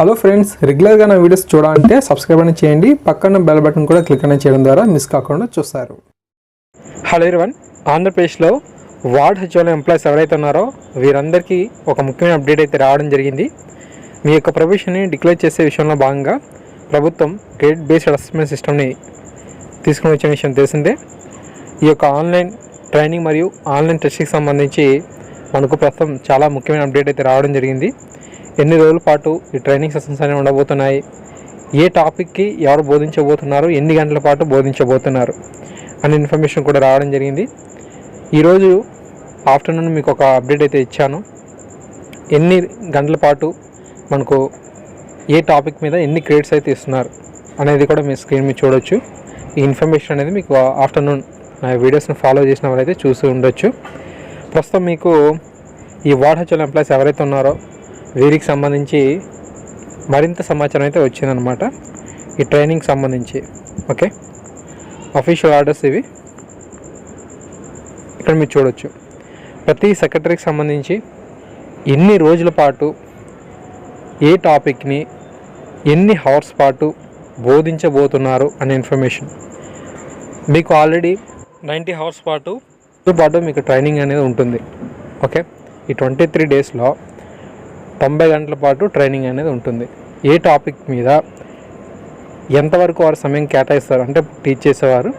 Hello friends రెగ్యులర్గా నా videos చూడాలంటే సబ్స్క్రైబ్ అని చేయండి. పక్కన బెల్ బటన్ కూడా క్లిక్ అనేది చేయడం ద్వారా మిస్ కాకుండా చూస్తారు. హలో వన్ ఆంధ్రప్రదేశ్లో వార్డ్ హెచ్ఓలో ఎంప్లాయీస్ ఎవరైతే ఉన్నారో వీరందరికీ ఒక ముఖ్యమైన అప్డేట్ అయితే రావడం జరిగింది. మీ యొక్క ప్రొఫెషన్ని డిక్లేర్ చేసే విషయంలో భాగంగా ప్రభుత్వం గ్రేడ్ బేస్డ్ అసెస్మెంట్ సిస్టమ్ని తీసుకుని వచ్చిన విషయం తెలిసిందే. ఈ యొక్క ఆన్లైన్ ట్రైనింగ్ మరియు ఆన్లైన్ టెస్ట్కి సంబంధించి మనకు ప్రస్తుతం చాలా ముఖ్యమైన అప్డేట్ అయితే రావడం జరిగింది. ఎన్ని రోజుల పాటు ఈ ట్రైనింగ్ సెషన్స్ అనేవి ఉండబోతున్నాయి? ఏ టాపిక్కి ఎవరు బోధించబోతున్నారు? ఎన్ని గంటల పాటు బోధించబోతున్నారు? అనే ఇన్ఫర్మేషన్ కూడా రావడం జరిగింది. ఈరోజు ఆఫ్టర్నూన్ మీకు ఒక అప్డేట్ అయితే ఇచ్చాను. ఎన్ని గంటల పాటు మనకు ఏ టాపిక్ మీద ఎన్ని క్రెడిట్స్ అయితే ఇస్తున్నారు అనేది కూడా మీ స్క్రీన్ మీద చూడొచ్చు. ఈ ఇన్ఫర్మేషన్ అనేది మీకు ఆఫ్టర్నూన్ నా వీడియోస్ని ఫాలో చేసిన వారైతే చూసి ఉండొచ్చు. ప్రస్తుతం మీకు ఈ వార్డ్ హెచ్ఎల్ ఎంప్లాయీస్ ఎవరైతే ఉన్నారో వీరికి సంబంధించి మరింత సమాచారం అయితే వచ్చిందనమాట ఈ ట్రైనింగ్ సంబంధించి ఓకే? అఫీషియల్ ఆర్డర్స్ ఇవి. ఇక్కడ మీరు చూడొచ్చు. ప్రతి సెక్రటరీకి సంబంధించి ఎన్ని రోజుల పాటు ఏ టాపిక్ని ఎన్ని హవర్స్ పాటు బోధించబోతున్నారు అనే ఇన్ఫర్మేషన్. మీకు ఆల్రెడీ నైంటీ హవర్స్ పాటు పాటు మీకు ట్రైనింగ్ అనేది ఉంటుంది. ఓకే? ఈ ట్వంటీ త్రీ డేస్లో తొంభై గంటల పాటు ట్రైనింగ్ అనేది ఉంటుంది. ఏ టాపిక్ మీద ఎంతవరకు వారు సమయం కేటాయిస్తారు? అంటే టీచ్ చేసేవారు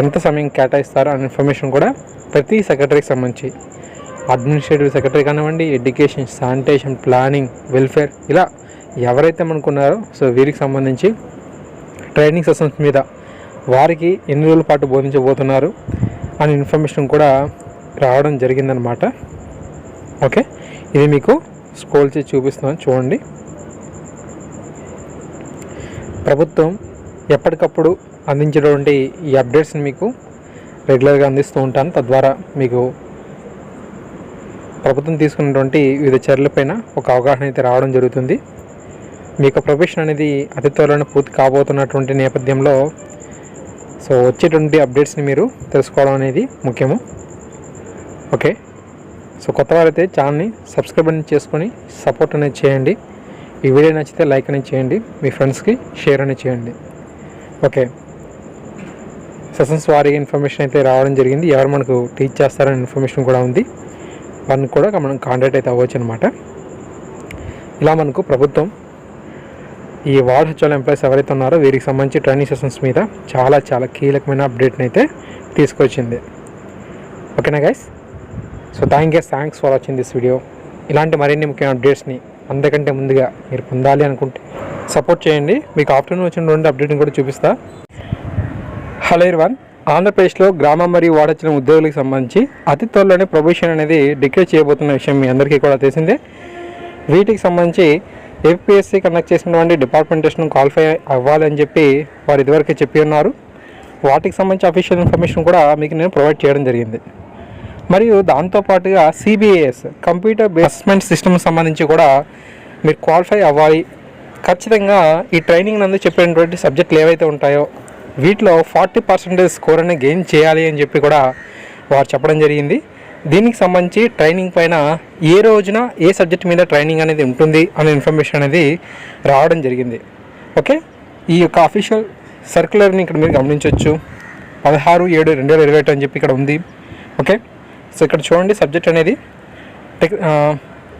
ఎంత సమయం కేటాయిస్తారు? అనే ఇన్ఫర్మేషన్ కూడా ప్రతి సెక్రటరీకి సంబంధించి. అడ్మినిస్ట్రేటివ్ సెక్రటరీ కానివ్వండి ఎడ్యుకేషన్ శానిటేషన్ ప్లానింగ్ వెల్ఫేర్ ఇలా ఎవరైతే అనుకున్నారో సో వీరికి సంబంధించి ట్రైనింగ్ సెషన్స్ మీద వారికి ఎన్ని రోజుల పాటు బోధించబోతున్నారు? అనే ఇన్ఫర్మేషన్ కూడా రావడం జరిగిందనమాట ఓకే? ఇది మీకు స్క్రోల్ చేసి చూపిస్తున్నాను చూడండి. ప్రభుత్వం ఎప్పటికప్పుడు అందించేటువంటి ఈ అప్డేట్స్ని మీకు రెగ్యులర్గా అందిస్తూ ఉంటాను. తద్వారా మీకు ప్రభుత్వం తీసుకున్నటువంటి వివిధ చర్యలపైన ఒక అవగాహన అయితే రావడం జరుగుతుంది. మీ యొక్క ప్రొఫెషన్ అనేది అతి త్వరలోనే పూర్తి కాబోతున్నటువంటి నేపథ్యంలో సో వచ్చేటువంటి అప్డేట్స్ని మీరు తెలుసుకోవడం అనేది ముఖ్యము. ఓకే? సో కొత్త వారైతే ఛానల్ని సబ్స్క్రైబ్ అనేది చేసుకొని సపోర్ట్ అనేది చేయండి. ఈ వీడియో నచ్చితే లైక్ అనేది చేయండి. మీ ఫ్రెండ్స్కి షేర్ అనేది చేయండి. ఓకే. సెషన్స్ వారికి ఇన్ఫర్మేషన్ అయితే రావడం జరిగింది. ఎవరు మనకు టీచ్ చేస్తారనే ఇన్ఫర్మేషన్ కూడా ఉంది. వారిని కూడా మనం కాంటాక్ట్ అయితే అవ్వచ్చు అనమాట ఇలా మనకు ప్రభుత్వం ఈ వార్డ్ హెచ్ఎల్ ఎంప్లాయీస్ ఎవరైతే ఉన్నారో వీరికి సంబంధించి ట్రైనింగ్ సెషన్స్ మీద చాలా చాలా కీలకమైన అప్డేట్ని అయితే తీసుకొచ్చింది. ఓకేనా guys? So thank you thanks for watching this video ఇలాంటి మరిన్ని ముఖ్యమైన అప్డేట్స్ని అందరికంటే ముందుగా మీరు పొందాలి అనుకుంటే సపోర్ట్ చేయండి. మీకు ఆఫ్టర్నూన్ వచ్చినటువంటి అప్డేట్ని కూడా చూపిస్తా. హలో వన్ ఆంధ్రప్రదేశ్లో గ్రామం మరియు వాడొచ్చిన ఉద్యోగులకు సంబంధించి అతి త్వరలోనే ప్రొబిషన్ అనేది డిక్లేర్ చేయబోతున్న విషయం మీ అందరికీ కూడా తెలిసిందే. వీటికి సంబంధించి ఏపీఎస్సీ కండక్ట్ చేసినటువంటి డిపార్ట్మెంటేషన్ క్వాలిఫై అవ్వాలని చెప్పి వారు ఇదివరకే చెప్పి ఉన్నారు. వాటికి సంబంధించి అఫీషియల్ ఇన్ఫర్మేషన్ కూడా మీకు నేను ప్రొవైడ్ చేయడం జరిగింది. మరియు దాంతోపాటుగా సిబిఎస్ కంప్యూటర్ బేస్మెంట్ సిస్టమ్ సంబంధించి కూడా మీరు క్వాలిఫై అవ్వాలి. ఖచ్చితంగా ఈ ట్రైనింగ్ నందు చెప్పినటువంటి సబ్జెక్టులు ఏవైతే ఉంటాయో వీటిలో ఫార్టీ పర్సెంటేజ్ స్కోర్ అనేది గెయిన్ చేయాలి అని చెప్పి కూడా వారు చెప్పడం జరిగింది. దీనికి సంబంధించి ట్రైనింగ్ పైన ఏ రోజున ఏ సబ్జెక్ట్ మీద ట్రైనింగ్ అనేది ఉంటుంది అనే ఇన్ఫర్మేషన్ అనేది రావడం జరిగింది. ఓకే ఈ యొక్క అఫీషియల్ సర్క్యులర్ని ఇక్కడ మీరు గమనించవచ్చు పదహారు ఏడు రెండు వేల ఇరవై ఒకటి అని చెప్పి ఇక్కడ ఉంది. ఓకే సో ఇక్కడ చూడండి సబ్జెక్ట్ అనేది టెక్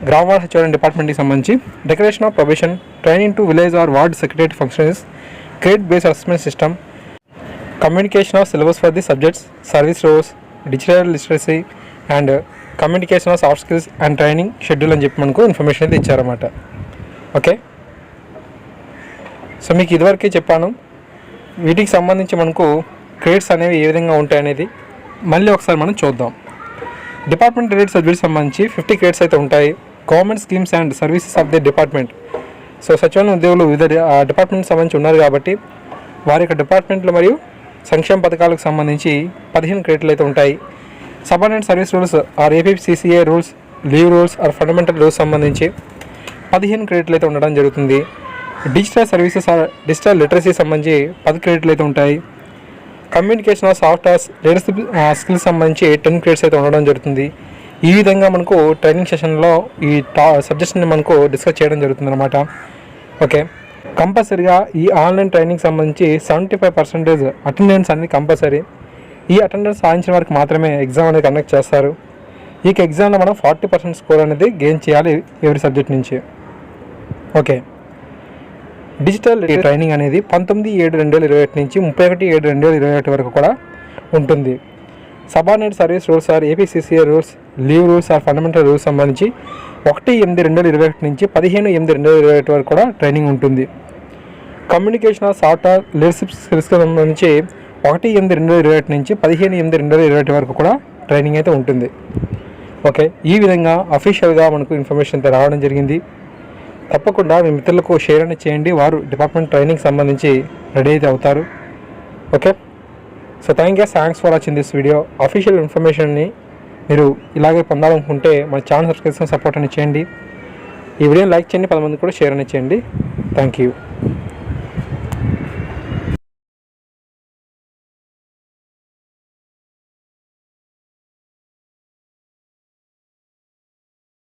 గ్రామ వార్డ్ హెచ్ఓడి డిపార్ట్మెంట్కి సంబంధించి. Decoration of profession training to village or ward secretary functions credit base assessment system communication of syllabus for the subjects service rose digital literacy and communication of soft skills and training schedule అని చెప్పి మనకు information అయితే ఇచ్చారన్నమాట. Okay so మీకు ఇదివరకే చెప్పాను వీటికి సంబంధించి మనకు క్రెడిట్స్ అనేవి ఏ విధంగా ఉంటాయనేది. మళ్ళీ ఒకసారి మనం చూద్దాం. డిపార్ట్మెంట్ రేట్ సబ్జెక్ట్ సంబంధించి ఫిఫ్టీ క్రెడిట్స్ అయితే ఉంటాయి. Government schemes and services of the department so సచివాలయం ఉద్యోగులు వివిధ డిపార్ట్మెంట్ సంబంధించి ఉన్నారు కాబట్టి వారి యొక్క డిపార్ట్మెంట్లు మరియు సంక్షేమ పథకాలకు సంబంధించి పదిహేను క్రెడిట్లు అయితే ఉంటాయి. Subordinate service rules or APCCA rules leave rules or fundamental rules సంబంధించి పదిహేను క్రెడిట్లు అయితే ఉండడం జరుగుతుంది. Digital services or digital literacy సంబంధించి పది క్రెడిట్లు అయితే ఉంటాయి. Communication of softwares latest skills సంబంధించి టెన్ క్రెడిట్స్ అయితే ఉండడం జరుగుతుంది. ఈ విధంగా మనకు ట్రైనింగ్ సెషన్లో ఈ టా సబ్జెక్ట్స్ని మనకు డిస్కస్ చేయడం జరుగుతుంది అనమాట ఓకే. కంపల్సరీగా ఈ ఆన్లైన్ ట్రైనింగ్ సంబంధించి సెవెంటీ ఫైవ్ పర్సెంటేజ్ అటెండెన్స్ అనేది కంపల్సరీ. ఈ అటెండెన్స్ సాధించిన వారికి మాత్రమే ఎగ్జామ్ అనేది కండక్ట్ చేస్తారు. ఈ ఎగ్జామ్లో మనం ఫార్టీ పర్సెంట్ స్కోర్ అనేది గెయిన్ చేయాలి ఎవరి సబ్జెక్ట్ నుంచి. ఓకే. డిజిటల్ ట్రైనింగ్ అనేది పంతొమ్మిది ఏడు రెండు వేల ఇరవై ఒకటి నుంచి ముప్పై ఒకటి ఏడు రెండు వేల ఇరవై ఒకటి వరకు కూడా ఉంటుంది. Subordinate service rules or APCCA rules leave rules or fundamental rules సంబంధించి ఒకటి ఎనిమిది రెండు వేల ఇరవై ఒకటి నుంచి పదిహేను ఎనిమిది రెండు వేల ఇరవై ఒకటి వరకు కూడా ట్రైనింగ్ ఉంటుంది. కమ్యూనికేషన్ ఆఫ్ సాఫ్ట్వేర్ లీడర్షిప్ స్కిల్స్కి సంబంధించి ఒకటి ఎనిమిది రెండు వేల ఇరవై ఒకటి నుంచి పదిహేను ఎనిమిది రెండు వేల ఇరవై ఒకటి వరకు కూడా ట్రైనింగ్ అయితే ఉంటుంది. ఓకే ఈ విధంగా అఫీషియల్గా మనకు ఇన్ఫర్మేషన్ అయితే రావడం జరిగింది. తప్పకుండా మీ మిత్రులకు షేర్ అనేది చేయండి. వారు డిపార్ట్మెంట్ ట్రైనింగ్ సంబంధించి రెడీ అయితే అవుతారు. Okay so thank you thanks for watching this video official ఇన్ఫర్మేషన్ని మీరు ఇలాగే పొందాలనుకుంటే మన ఛానల్ సబ్స్క్రిప్షన్ సపోర్ట్ అని చేయండి. ఈ వీడియోని లైక్ చేయండి. పది మంది కూడా షేర్ అని చేయండి. Thank you